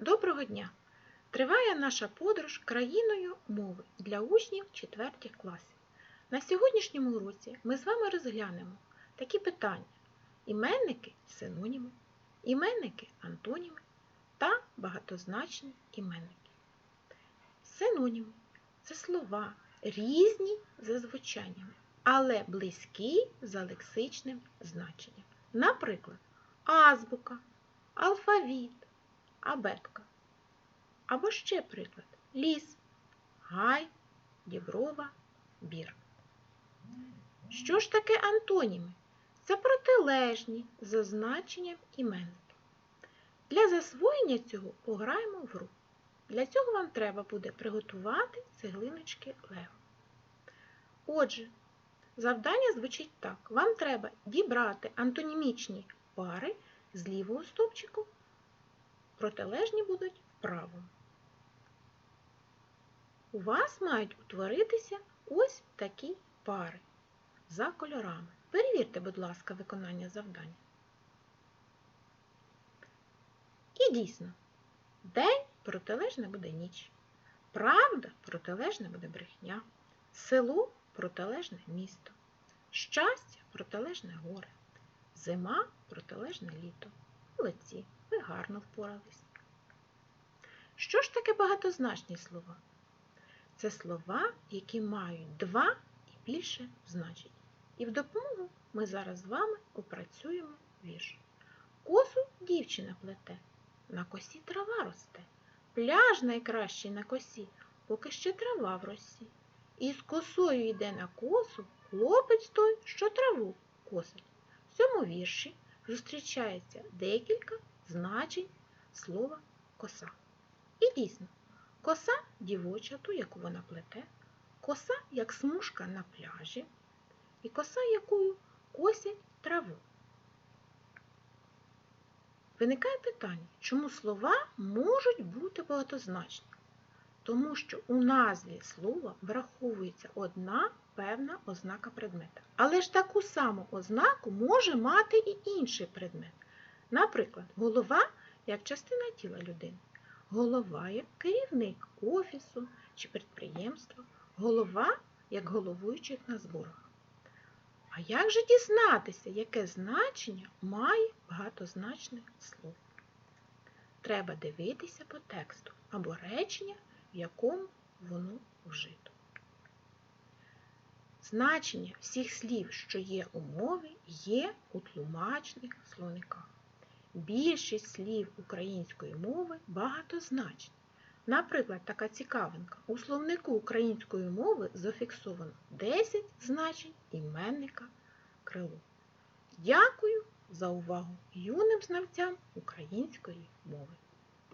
Доброго дня! Триває наша подорож країною мови для учнів 4 класів. На сьогоднішньому уроці ми з вами розглянемо такі питання: іменники синоніми, іменники антоніми та багатозначні іменники. Синоніми це слова різні за звучаннями, але близькі за лексичним значенням. Наприклад, азбука, алфавіт, абетка. Або ще приклад ліс, гай, діброва, бір. Що ж таке антоніми? Це протилежні за значенням іменники. Для засвоєння цього пограємо в гру. Для цього вам треба буде приготувати цеглиночки Лего. Отже, завдання звучить так. Вам треба дібрати антонімічні пари з лівого стовпчику, протилежні будуть правому. У вас мають утворитися ось такі пари за кольорами. Перевірте, будь ласка, виконання завдання. І дійсно, день протилежне буде ніч. Правда протилежне буде брехня. Село протилежне місто. Щастя протилежне горе. Зима протилежне літо. Молодці, ви гарно впорались. Що ж таке багатозначні слова? Це слова, які мають два і більше значень. І в допомогу ми зараз з вами опрацюємо вірш. Косу дівчина плете, на косі трава росте. Пляж найкращий на косі, поки ще трава в росі. І з косою йде на косу хлопець той, що траву косить. В цьому вірші зустрічається декілька значень слова коса. І дійсно, коса дівоча, ту, яку вона плете, коса, як смужка на пляжі, і коса, якою косять траву. Виникає питання, чому слова можуть бути багатозначні? Тому що у назві слова враховується одна певна ознака предмета. Але ж таку саму ознаку може мати і інший предмет. Наприклад, голова як частина тіла людини, голова як керівник офісу чи підприємства, голова як головуючий на зборах. А як же дізнатися, яке значення має багатозначне слово? Треба дивитися по тексту або речення, в якому воно вжито. Значення всіх слів, що є у мові, є у тлумачних словниках. Більшість слів української мови багатозначні. Наприклад, така цікавинка. У словнику української мови зафіксовано 10 значень іменника крило. Дякую за увагу юним знавцям української мови.